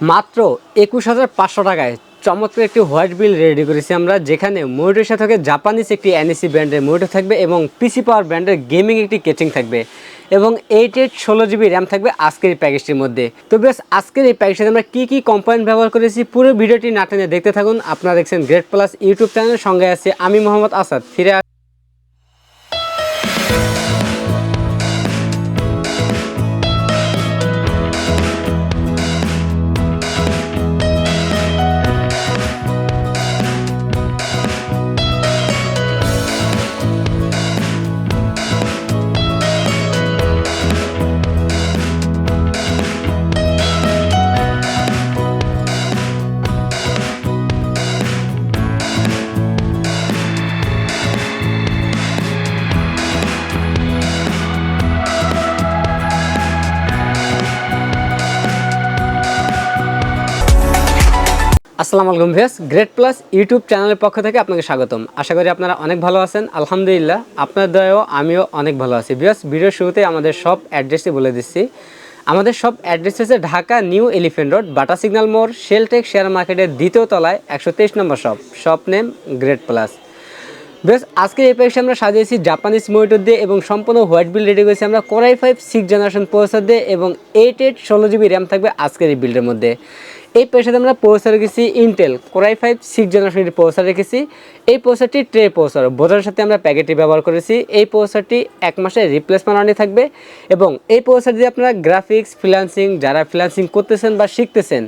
মাত্র একুশ হাজার পাঁচশো টাকায় চমৎকার একটি হোয়াইট বিল রেডি করেছি আমরা, যেখানে ময়ূরের সাথে থাকে জাপানিজ একটি এনএসি ব্র্যান্ডের ময়ূর থাকবে এবং পিসি পাওয়ার ব্র্যান্ডের গেমিং একটি কেচিং থাকবে এবং এইট এইট ষোলো জিবি র্যাম থাকবে আজকের এই প্যাকেজটির মধ্যে। তো বেশ আজকের এই প্যাকেজটিতে আমরা কী কী কম্পোনেন্ট ব্যবহার করেছি পুরো ভিডিওটি না টেনে দেখতে থাকুন। আপনারা দেখছেন গ্রেট প্লাস ইউটিউব চ্যানেলের সঙ্গে আছে আমি মোহাম্মদ আসাদ, ফিরে আসসালামু আলাইকুম ভিয়াস গ্রেট প্লাস ইউটিউব চ্যানেলের পক্ষ থেকে আপনাকে স্বাগতম। আশা করি আপনারা অনেক ভালো আছেন। আলহামদুলিল্লাহ, আপনার দয়াও, আমিও অনেক ভালো আছি। ভিয়াস ভিডিওর শুরুতে আমাদের সব অ্যাড্রেসটি বলে দিচ্ছি। আমাদের সব অ্যাড্রেস হচ্ছে Dhaka new elephant road, Bata signal মোড়, শেলটেক শেয়ার মার্কেটের দ্বিতীয় তলায় একশো তেইশ নম্বর shop shop name great plus বেশ আজকে এই প্যাকেজে আমরা সাজিয়েছি জাপানিজ মনিটর দিয়ে এবং সম্পূর্ণ হোয়াইট বিল রেডি করেছি আমরা core i five six generation processor দিয়ে এবং এইট এইট ষোলো জিবি র্যাম থাকবে আজকের এই বিল্ডের মধ্যে। এই পেশাতে আমরা প্রসেসর রেখেছি Intel core i five six জেনারেশনের প্রসেসর রেখেছি। এই প্রসেসরটি ট্রে প্রসেসর বোঝার সাথে আমরা প্যাকেটটি ব্যবহার করেছি। এই প্রসেসরটি এক মাসে রিপ্লেসমেন্ট আনি থাকবে এবং এই প্রসেসর দিয়ে আপনারা গ্রাফিক্স ফ্রিলান্সিং যারা ফ্রিলান্সিং করতেছেন বা শিখতেছেন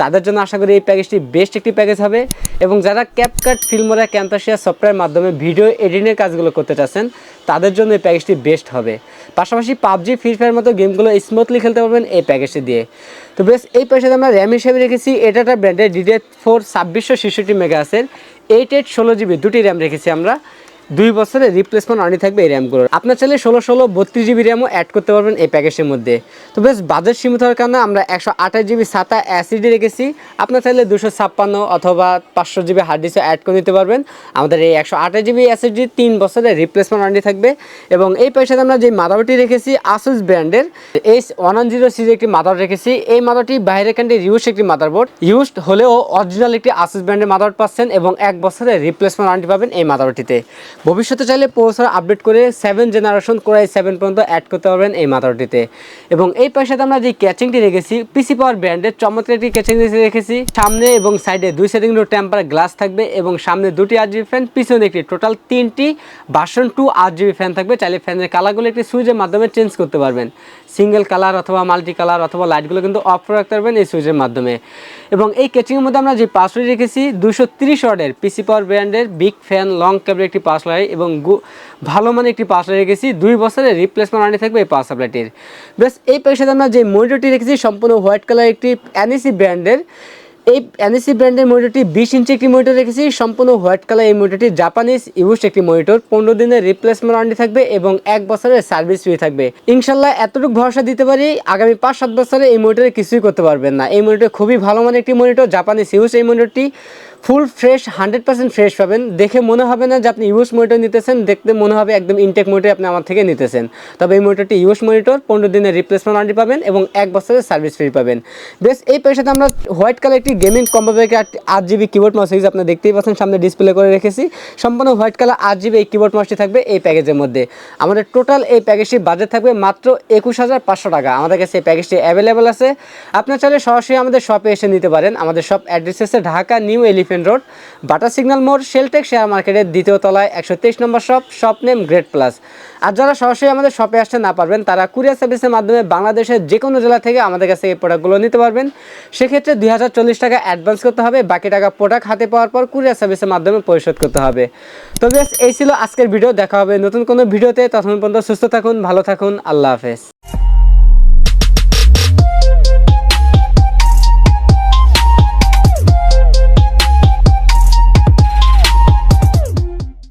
তাদের জন্য আশা করি এই প্যাকেজটি বেস্ট একটি প্যাকেজ হবে। এবং যারা ক্যাপকাট ফিল্মরা ক্যাম্পাসিয়া সফটওয়্যার মাধ্যমে ভিডিও এডিটিংয়ের কাজগুলো করতে চাচ্ছেন, তাদের জন্য এই প্যাকেজটি বেস্ট হবে। পাশাপাশি পাবজি ফ্রি ফায়ার মতো গেমগুলো স্মুথলি খেলতে পারবেন এই প্যাকেজটি দিয়ে। তো বেশ, এই প্যাকেজে আমরা র্যাম হিসেবে রেখেছি। এটা একটা ব্র্যান্ডের ডিডে ফোর ছাব্বিশশো ছেষট্টি মেগা আছেন এইট এইট ষোলো জিবি দুটি র্যাম রেখেছি আমরা। দুই বছরের রিপ্লেসমেন্ট আনি থাকবে এই র্যামগুলোর আপনার চাইলে ষোলো ষোলো বত্রিশ জিবি র্যামও অ্যাড করতে পারবেন এই প্যাকেজের মধ্যে। তো বেশ বাজেট সীমিত হওয়ার কারণে আমরা একশো আঠাশ জিবি সাতা অ্যাসিডি রেখেছি। আপনার চাইলে দুশো ছাপ্পান্ন অথবা পাঁচশো জিবি হার্ড ডিস্ক অ্যাড করে নিতে পারবেন। আমাদের এই একশো আঠাশ জিবি অ্যাসিডি তিন বছরের রিপ্লেসমেন্ট আনি থাকবে। এবং এই পয়সাতে আমরা যে মাদারটি রেখেছি আসুস ব্র্যান্ডের এইচ ওয়ান ওয়ান জিরো সিজ একটি মাদার রেখেছি। এই মাদারটি বাইরের কান্ট্রি ইউজ একটি মাদারবোর্ড। ইউজড হলেও অরিজিনাল একটি আসুস ব্র্যান্ডের মাদার পাচ্ছেন এবং এক বছরের রিপ্লেসমেন্ট ওয়ারেন্টি পাবেন এই মাদারটিতে ভবিষ্যতে চাইলে প্রসেসর আপডেট করে seven generation core i seven পর্যন্ত অ্যাড করতে পারবেন এই মাথাটিতে এবং এই পয়সাতে আমরা যে ক্যাচিংটি রেখেছি পিসি পাওয়ার ব্র্যান্ডের চমৎকার একটি ক্যাচিং রেখেছি। সামনে এবং সাইডে দুই সাইডে কিন্তু টেম্পার গ্লাস থাকবে এবং সামনে দুটি আর জিবি ফ্যান পিছনে একটি টোটাল তিনটি বাসন টু আর জিবি ফ্যান থাকবে। চাইলে ফ্যানের কালারগুলো একটি সুইচের মাধ্যমে চেঞ্জ করতে পারবেন। সিঙ্গেল কালার অথবা মাল্টি কালার অথবা লাইটগুলো কিন্তু অফ করে রাখতে পারবেন এই সুইচের মাধ্যমে। এবং এই ক্যাচিংয়ের মধ্যে আমরা যে পাসওয়ার্ড রেখেছি, দুশো তিরিশ অর্ডের পিসি পাওয়ার ব্র্যান্ডের বিগ ফ্যান লং কেবল একটি পাসওয়ার্ড এবং গু- ভালো মানে একটি পাসওয়ার্ড রেখেছি। দুই বছরের রিপ্লেসমেন্ট আনি থাকবে এই পাসওয়ার্ডটির বেশ, এই পয়সাতে আমরা যে মনিটরটি রেখেছি, সম্পূর্ণ হোয়াইট কালার একটি এনএসি ব্র্যান্ডের এই এনএসি ব্র্যান্ডের মনিটরটি বিশ ইঞ্চি একটি মনিটর রেখেছি, সম্পূর্ণ হোয়াইট কালার এই মনিটরটি জাপানিজ ইউজ একটি মনিটর পনেরো দিনের রিপ্লেসমেন্ট ওয়ারেন্টি থাকবে এবং এক বছরের সার্ভিস ফ্রি থাকবে। ইনশাল্লাহ এতটুকু ভরসা দিতে পারি, আগামী পাঁচ সাত বছরে এই মনিটরে কিছুই করতে পারবেন না। এই মনিটর খুবই ভালো মানের একটি মনিটর জাপানিজ ইউজ এই মনিটরটি full fresh, hundred percent fresh পাবেন। দেখে মনে হবে না যে আপনি ইউজ মনিটর নিতেছেন, দেখতে মনে হবে একদম ইনটেক মনিটর আপনি আমার থেকে নিতেছেন। তবে এই মনিটরটি ইউজ মনিটর, পনেরো দিনের রিপ্লেসমেন্ট ওয়ারেন্টি পাবেন এবং এক বছরের সার্ভিস ফ্রি পাবেন। বেশ, এই পয়সাতে আমরা হোয়াইট কালার একটি গেমিং কম্বো ব্যাগে আট জিবি কিবোর্ড মাউস হিসেবে আপনি দেখতেই পাচ্ছেন, সামনে ডিসপ্লে করে রেখেছি। সম্পূর্ণ হোয়াইট কালার আট জিবি এই কিবোর্ড মাউসটি থাকবে এই প্যাকেজের মধ্যে। আমাদের টোটাল এই প্যাকেজটির বাজেট থাকবে মাত্র একুশ হাজার পাঁচশো টাকা। আমাদের কাছে এই প্যাকেজটি অ্যাভেলেবেল আছে। আপনার চাইলে সরাসরি আমাদের শপে এসে নিতে পারেন। আমাদের শপ অ্যাড্রেস আছে Dhaka new elephant road Bata signal মোড় শেলটেক শেয়ার মার্কেটের দ্বিতীয় তলায় একশো তেইশ নম্বর shop shop name great plus আর যারা সরাসরি আমাদের শপে আসতে না পারবেন, তারা কুরিয়ার সার্ভিসের মাধ্যমে বাংলাদেশের যে কোনো জেলা থেকে আমাদের কাছে এই প্রোডাক্টগুলো নিতে পারবেন। সেক্ষেত্রে দুই হাজার চল্লিশ টাকা অ্যাডভান্স করতে হবে, বাকি টাকা প্রোডাক্ট হাতে পাওয়ার পর কুরিয়ার সার্ভিসের মাধ্যমে পরিশোধ করতে হবে। তো বেশ এই ছিল আজকের ভিডিও দেখা হবে নতুন কোনো ভিডিওতে তখন পর্যন্ত সুস্থ থাকুন, ভালো থাকুন, আল্লাহ হাফেজ।